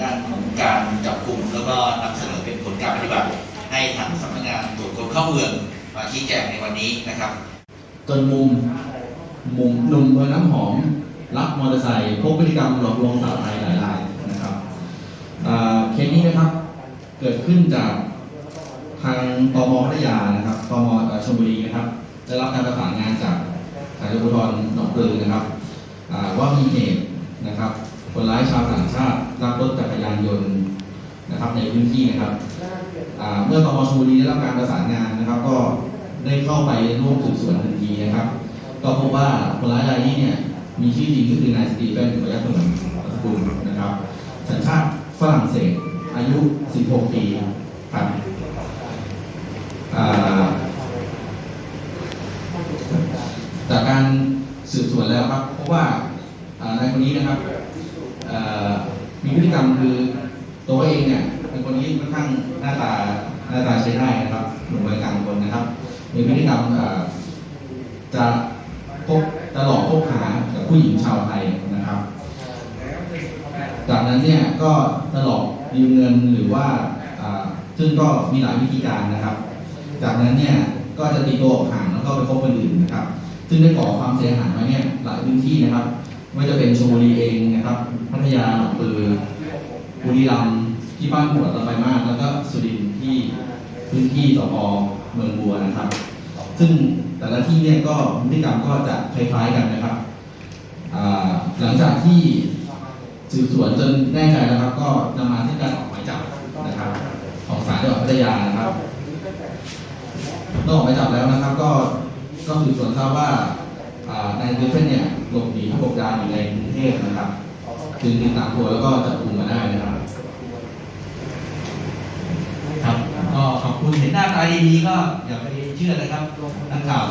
ด้านของการจับกลุ่มแล้วก็นำเสนอเป็นผลการปฏิบัติ ให้ทางสำนักงานตรวจคนเข้าเมืองมาชี้แจงในวันนี้นะครับ จนมุมมุมหนุ่มเมืองน้ำหอมรับมอเตอร์ไซค์พบพฤติกรรมหลอกลวงสาวไทยหลายรายนะครับเคสนี้นะครับเกิดขึ้นจากทางตมพัทยานะครับตมชลบุรีนะครับได้รับการประสานงานจากสายตรวจหนองปลือนะครับว่ามีเหตุนะครับ คนร้ายชาวต่างชาติลักรถจักรยานยนต์นะครับในพื้นที่นะครับเมื่อตมชลบุรีได้รับการประสานงานนะครับ ก็ได้เข้าไปร่วมสืบสวนทันทีนะครับ ก็พบว่าคนร้ายรายนี้เนี่ยมีชื่อจริงก็คือนายสตีเฟนขออนุญาตเปิดนามสกุลนะครับ สัญชาติฝรั่งเศสอายุ 16 ปีครับจากการสืบสวนแล้วครับพบว่าอ่านายคนนี้นะครับ มีพฤติกรรมคือตัวเองเนี่ยเป็นคนที่ค่อนข้างหน้าตาหน้าตาใช้ได้นะครับหนุ่มวัยกลางคนนะครับ มีพฤติกรรมจะพบจะหลอกพบหากับผู้หญิงชาวไทยนะครับ จากนั้นเนี่ยก็จะหลอกยืมเงินหรือว่าอ่าซึ่งก็มีหลายวิธีการนะครับ จากนั้นเนี่ยก็จะตีตัวออกห่างแล้วก็ไปคบคนอื่นนะครับ ซึ่งได้ก่อความเสียหายมาเนี่ยหลายพื้นที่นะครับ ไม่ว่าจะเป็นชลบุรีเองนะครับ พัทยาหนองปือบุรีรัมย์ที่บ้านหัวตะไบมาก แล้วก็สุรินทร์ที่พื้นที่สพเมืองบัวนะครับ ซึ่งแต่ละที่เนี่ยก็พฤติกรรมก็จะคล้ายๆกันนะครับ หลังจากที่สืบสวนจนแน่ใจแล้วครับ ก็นำมาที่การออกหมายจับนะครับ ของศาลจังหวัดพัทยานะครับเมื่อกหมายจับแล้วนะครับ ก็ก็สืบสวนทราบว่าอ่านายเดฟเฟนเนี่ย อยู่ในกรุงเทพนะครับจึงติดตามตัวแล้วก็จับกุมมาได้นะครับ ครับ ก็ขอบคุณเห็นหน้าตาดีๆก็อย่าไปเชื่อนะครับนักข่าว